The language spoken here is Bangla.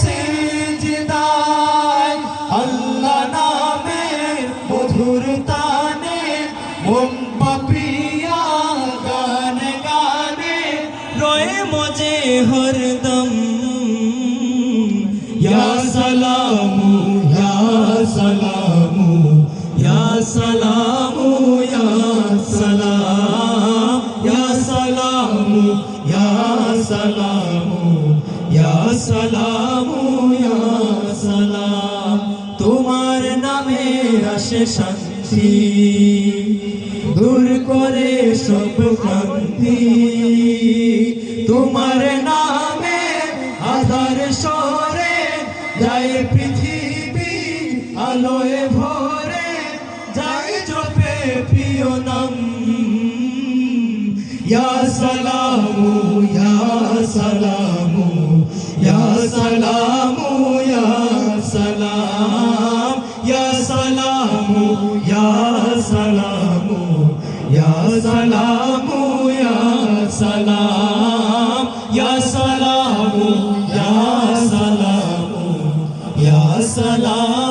সিজদায় আল্লাহ নামের মধুর তানে, মন পাপিয়া গানে গানে, রয়ে মজে হরদম। ইয়া সালামু ইয়া সালামু ইয়া সালামু, ইয়া সালাম, ইয়া সালামু ইয়া সালামু। সালামু ইয়া সালাম। তোমার নামে আসে শান্তি, দূর করে সব ক্রান্তি তোমার নামে আধার সরে যায় পৃথিবী আলোয় ভরে, যায় জপে প্রিয় নাম। ইয়া সালামু ইয়া সালামু। ইয়া সালামু ইয়া সালাম ইয়া সালামু ইয়া সালামু ইয়া সালামু ইয়া সালাম ইয়া সালামু ইয়া সালামু ইয়া সালামু ইয়া সালাম